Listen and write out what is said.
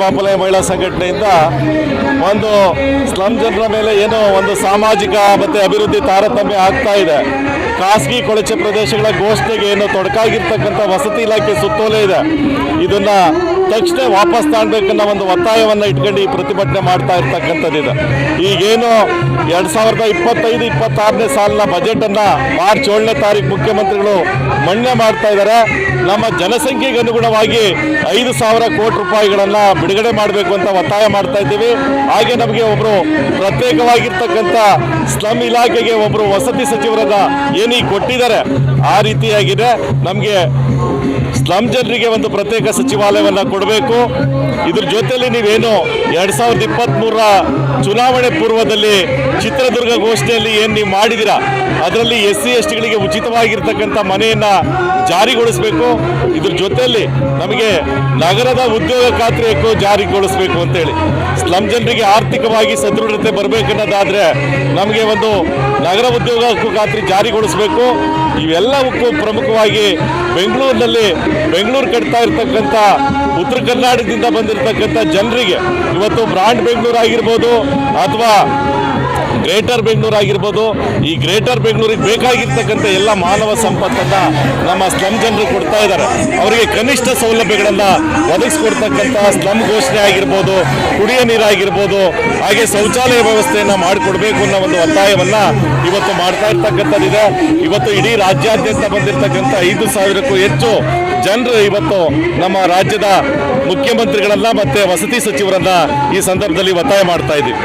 ಬಾಪಲೆ ಮಹಿಳಾ ಸಂಘಟನೆಯಿಂದ ಒಂದು ಸ್ಲಮ್ ಜನರ ಮೇಲೆ ಏನು ಒಂದು ಸಾಮಾಜಿಕ ಮತ್ತು ಅಭಿವೃದ್ಧಿ ತಾರತಮ್ಯ ಆಗ್ತಾ ಇದೆ. ಖಾಸಗಿ ಕೊಳಚೆ ಪ್ರದೇಶಗಳ ಘೋಷಣೆಗೆ ಏನು ತೊಡಕಾಗಿರ್ತಕ್ಕಂಥ ವಸತಿ ಇಲಾಖೆ ಸುತ್ತೋಲೆ ಇದೆ. ಇದನ್ನ ತಕ್ಷಣ ವಾಪಸ್ ತಗೊಳ್ಬೇಕನ್ನೋ ಒಂದು ಒತ್ತಾಯವನ್ನು ಇಟ್ಕೊಂಡು ಈ ಪ್ರತಿಭಟನೆ ಮಾಡ್ತಾ ಇರ್ತಕ್ಕಂಥದ್ದಿದೆ ಈಗೇನು ಎರಡು ಸಾವಿರದ ಇಪ್ಪತ್ತೈದು, ಇಪ್ಪತ್ತಾರನೇ ಸಾಲಿನ ಬಜೆಟನ್ನು ಮಾರ್ಚ್ ಏಳನೇ ತಾರೀಕು ಮುಖ್ಯಮಂತ್ರಿಗಳು ಮನ್ನಣೆ ಮಾಡ್ತಾ ಇದ್ದಾರೆ ನಮ್ಮ ಜನಸಂಖ್ಯೆಗೆ ಅನುಗುಣವಾಗಿ ಐದು ಸಾವಿರ ಕೋಟಿ ರೂಪಾಯಿಗಳನ್ನು ಬಿಡುಗಡೆ ಮಾಡಬೇಕು ಅಂತ ಒತ್ತಾಯ ಮಾಡ್ತಾ ಇದ್ದೀವಿ. ಹಾಗೆ ನಮಗೆ ಒಬ್ಬರು ಪ್ರತ್ಯೇಕವಾಗಿರ್ತಕ್ಕಂಥ ಸ್ಲಮ್ ಇಲಾಖೆಗೆ ಒಬ್ಬರು ವಸತಿ ಸಚಿವರನ್ನು ಏನೀಗ ಕೊಟ್ಟಿದ್ದಾರೆ, ಆ ರೀತಿಯಾಗಿದೆ. ನಮಗೆ ಸ್ಲಮ್ ಜನರಿಗೆ ಒಂದು ಪ್ರತ್ಯೇಕ ಸಚಿವಾಲಯವನ್ನು ಕೊಡಬೇಕು ಇದ್ರ ಜೊತೆಯಲ್ಲಿ ನೀವೇನು ಎರಡ್ ಸಾವಿರದ ಇಪ್ಪತ್ತ್ಮೂರರ ಚುನಾವಣೆ ಪೂರ್ವದಲ್ಲಿ ಚಿತ್ರದುರ್ಗ ಘೋಷಣೆಯಲ್ಲಿ ಏನು ನೀವು ಮಾಡಿದಿರಾ? ಅದರಲ್ಲಿ ಎಸ್ ಸಿ ಎಸ್ ಟಿಗಳಿಗೆ ಉಚಿತವಾಗಿರ್ತಕ್ಕಂಥ ಮನೆಯನ್ನ ಜಾರಿಗೊಳಿಸಬೇಕು. ಇದ್ರ ಜೊತೆಯಲ್ಲಿ ನಮಗೆ ನಗರದ ಉದ್ಯೋಗ ಖಾತ್ರಿಯಕ್ಕೂ ಜಾರಿಗೊಳಿಸಬೇಕು ಅಂತೇಳಿ. ಸ್ಲಮ್ ಜನರಿಗೆ ಆರ್ಥಿಕವಾಗಿ ಸದೃಢತೆ ಬರಬೇಕನ್ನೋದಾದ್ರೆ ನಮಗೆ ಒಂದು ನಗರ ಉದ್ಯೋಗ ಖಾತ್ರಿ ಜಾರಿಗೊಳಿಸಬೇಕು. ಇವೆಲ್ಲವಕ್ಕೂ ಪ್ರಮುಖವಾಗಿ ಬೆಂಗಳೂರಿನಲ್ಲಿ ಬೆಂಗಳೂರು ಕಟ್ತಾ ಇರ್ತಕ್ಕಂಥ ಉತ್ತರ ಕರ್ನಾಟಕದಿಂದ ಬಂದಿರತಕ್ಕಂಥ ಜನರಿಗೆ ಇವತ್ತು ಬ್ರಾಂಡ್ ಬೆಂಗಳೂರು ಆಗಿರ್ಬೋದು ಅಥವಾ ಗ್ರೇಟರ್ ಬೆಂಗಳೂರು ಆಗಿರ್ಬೋದು, ಈ ಗ್ರೇಟರ್ ಬೆಂಗಳೂರಿಗೆ ಬೇಕಾಗಿರ್ತಕ್ಕಂಥ ಎಲ್ಲ ಮಾನವ ಸಂಪತ್ತನ್ನು ನಮ್ಮ ಸ್ಲಮ್ ಜನರು ಕೊಡ್ತಾ ಇದ್ದಾರೆ. ಅವರಿಗೆ ಕನಿಷ್ಠ ಸೌಲಭ್ಯಗಳನ್ನು ಒದಗಿಸ್ಕೊಡ್ತಕ್ಕಂಥ ಸ್ಲಮ್ ಘೋಷಣೆ ಆಗಿರ್ಬೋದು, ಕುಡಿಯ ನೀರಾಗಿರ್ಬೋದು ಹಾಗೆ ಶೌಚಾಲಯ ವ್ಯವಸ್ಥೆಯನ್ನು ಮಾಡಿಕೊಡ್ಬೇಕು ಅನ್ನೋ ಒಂದು ಒತ್ತಾಯವನ್ನು ಇವತ್ತು ಮಾಡ್ತಾ ಇರ್ತಕ್ಕಂಥದ್ದಿದೆ ಇವತ್ತು ಇಡೀ ರಾಜ್ಯಾದ್ಯಂತ ಬಂದಿರತಕ್ಕಂಥ ಐದು ಸಾವಿರಕ್ಕೂ ಹೆಚ್ಚು ಜನರು ಇವತ್ತು ನಮ್ಮ ರಾಜ್ಯದ ಮುಖ್ಯಮಂತ್ರಿಗಳನ್ನ ಮತ್ತೆ ವಸತಿ ಸಚಿವರನ್ನ ಈ ಸಂದರ್ಭದಲ್ಲಿ ಒತ್ತಾಯ ಮಾಡ್ತಾ ಇದ್ದೀವಿ.